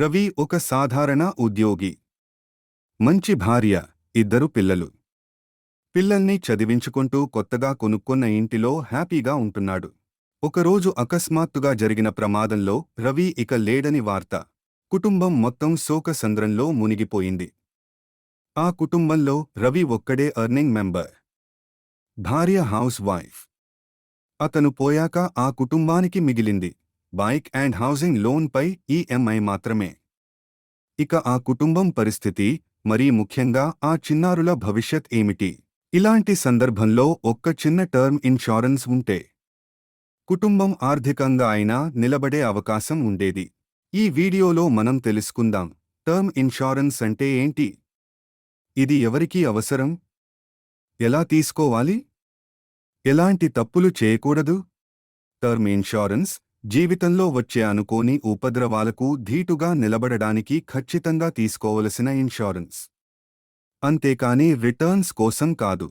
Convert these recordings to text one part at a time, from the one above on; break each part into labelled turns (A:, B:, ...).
A: రవి ఒక సాధారణ ఉద్యోగి. మంచి భార్య ఇద్దరు పిల్లలు. పిల్లల్ని చదివించుకుంటూ కొత్తగా కొనుక్కున్న ఇంటిలో హ్యాపీగా ఉంటున్నాడు. ఒకరోజు అకస్మాత్తుగా జరిగిన ప్రమాదంలో రవి ఇక లేడని వార్త. కుటుంబం మొత్తం శోకసంద్రంలో మునిగిపోయింది. ఆ కుటుంబంలో రవి ఒక్కడే అర్నింగ్ మెంబర్. భార్య హౌస్ వైఫ్. అతను పోయాక ఆ కుటుంబానికి మిగిలింది. బైక్ అండ్ హౌసింగ్ లోన్పై ఈఎంఐ మాత్రమే. ఇక ఆ కుటుంబం పరిస్థితి మరీ ముఖ్యంగా ఆ చిన్నారుల భవిష్యత్ ఏమిటి? ఇలాంటి సందర్భంలో ఒక్క చిన్న టర్మ్ ఇన్షూరెన్స్ ఉంటే కుటుంబం ఆర్థికంగా అయినా నిలబడే అవకాశం ఉండేది. ఈ వీడియోలో మనం తెలుసుకుందాం టర్మ్ ఇన్షూరెన్స్ అంటే ఏంటి? ఇది ఎవరికీ అవసరం? ఎలా తీసుకోవాలి? ఎలాంటి తప్పులు చేయకూడదు? టర్మ్ ఇన్షూరెన్స్ జీవితంలో వచ్చే అనుకోని ఉపద్రవాలకు ధీటుగా నిలబడడానికి ఖచ్చితంగా తీసుకోవలసిన ఇన్షూరెన్స్. అంతేకాని రిటర్న్స్ కోసం కాదు.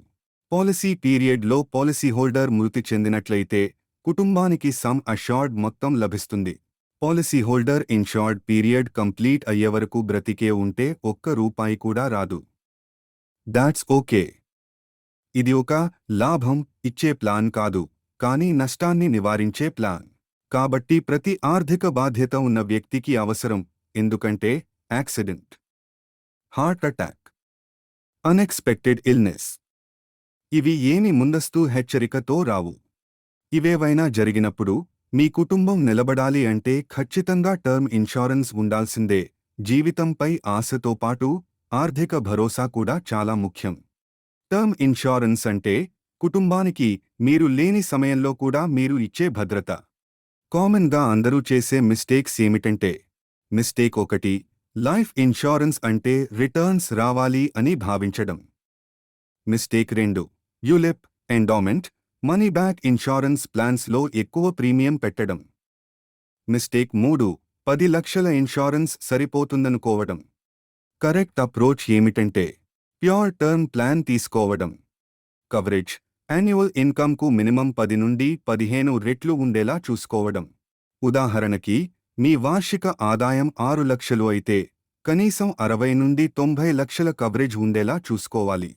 A: పాలసీ పీరియడ్లో పాలసీ హోల్డర్ మృతి చెందినట్లయితే కుటుంబానికి సమ్ అష్యూర్డ్ మొత్తం లభిస్తుంది. Policy holder insured period complete అయ్యేవరకు బ్రతికే ఉంటే ఒక్క రూపాయి కూడా రాదు. That's okay. ఇది ఒక లాభం ఇచ్చే ప్లాన్ కాదు కానీ నష్టాన్ని నివారించే ప్లాన్. కాబట్టి ప్రతి ఆర్థిక బాధ్యత ఉన్న వ్యక్తికి అవసరం ఎందుకంటే accident. Heart attack. Unexpected illness. ఇవి ఏమి ముందస్తు హెచ్చరికతో రావు. ఇవేవైనా జరిగినప్పుడు మీ కుటుంబం నిలబడాలి అంటే ఖచ్చితంగా టర్మ్ ఇన్షూరెన్స్ ఉండాల్సిందే. జీవితంపై ఆశతో పాటు ఆర్థిక భరోసా కూడా చాలా ముఖ్యం. టర్మ్ ఇన్షూరెన్స్ అంటే కుటుంబానికి మీరు లేని సమయంలో కూడా మీరు ఇచ్చే భద్రత. కామన్గా అందరూ చేసే మిస్టేక్స్ ఏమిటంటే మిస్టేక్ ఒకటి లైఫ్ ఇన్షూరెన్స్ అంటే రిటర్న్స్ రావాలి అని భావించడం. మిస్టేక్ రెండు ULIP endowment money back insurance ప్లాన్స్లో ఎక్కువ ప్రీమియం పెట్టడం. మిస్టేక్ మూడు పది లక్షల ఇన్షూరెన్స్ సరిపోతుందనుకోవడం. కరెక్ట్ అప్రోచ్ ఏమిటంటే ప్యూర్ టర్మ్ ప్లాన్ తీసుకోవడం. కవరేజ్ యాన్యువల్ ఇన్కమ్కు మినిమం పది నుండి పదిహేను రెట్లు ఉండేలా చూసుకోవడం. ఉదాహరణకి మీ వార్షిక ఆదాయం ఆరు లక్షలు అయితే కనీసం అరవై నుండి తొంభై లక్షల కవరేజ్ ఉండేలా చూసుకోవాలి.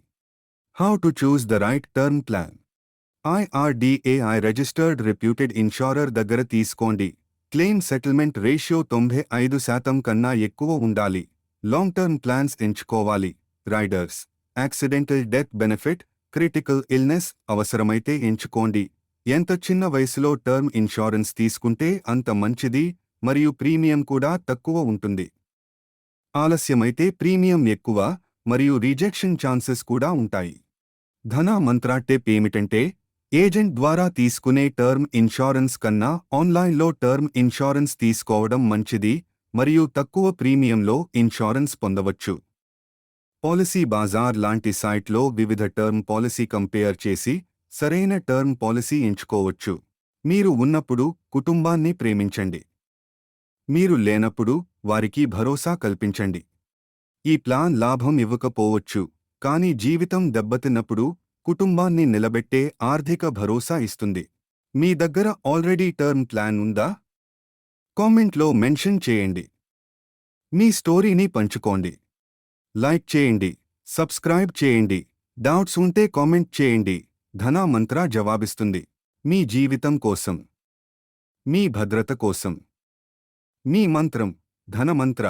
A: How to choose the right term plan IRDAI registered reputed insurer దగ్గర తీసుకోండి. క్లెయిమ్ సెటిల్మెంట్ రేషియో తొంభై ఐదు శాతం కన్నా ఎక్కువ ఉండాలి. లాంగ్ టర్మ్ ప్లాన్స్ ఎంచుకోవాలి. Riders accidental death benefit critical illness అవసరమైతే ఎంచుకోండి. ఎంత చిన్న వయసులో టర్మ్ ఇన్షూరెన్స్ తీసుకుంటే అంత మంచిది మరియు ప్రీమియం కూడా తక్కువ ఉంటుంది. ఆలస్యమైతే ప్రీమియం ఎక్కువ మరియు రిజెక్షన్ ఛాన్సెస్ కూడా ఉంటాయి. ధన మంత్ర టిప్ ఏమిటంటే ఏజెంట్ ద్వారా తీసుకునే టర్మ్ ఇన్షూరెన్స్ కన్నా ఆన్లైన్లో టర్మ్ ఇన్షూరెన్స్ తీసుకోవడం మంచిది మరియు తక్కువ ప్రీమియంలో ఇన్షూరెన్స్ పొందవచ్చు. పాలసీ బాజార్ లాంటి సైట్లో వివిధ టర్మ్ పాలసీ కంపేర్ చేసి సరైన టర్మ్ పాలసీ ఎంచుకోవచ్చు. మీరు ఉన్నప్పుడు కుటుంబాన్ని ప్రేమించండి. మీరు లేనప్పుడు వారికి భరోసా కల్పించండి. ఈ ప్లాన్ లాభం ఇవ్వకపోవచ్చు కానీ జీవితం దెబ్బతిన్నప్పుడు కుటుంబాన్ని నిలబెట్టే ఆర్థిక భరోసా ఇస్తుంది. మీ దగ్గర ఆల్రెడీ టర్మ్ ప్లాన్ ఉందా? కామెంట్లో మెన్షన్ చేయండి. మీ స్టోరీని పంచుకోండి. లైక్ చేయండి సబ్స్క్రైబ్ చేయండి డౌట్స్ ఉంటే కామెంట్ చేయండి ధనా మంత్ర జవాబిస్తుంది. మీ జీవితం కోసం మీ భద్రత కోసం మీ మంత్రం ధనమంత్ర.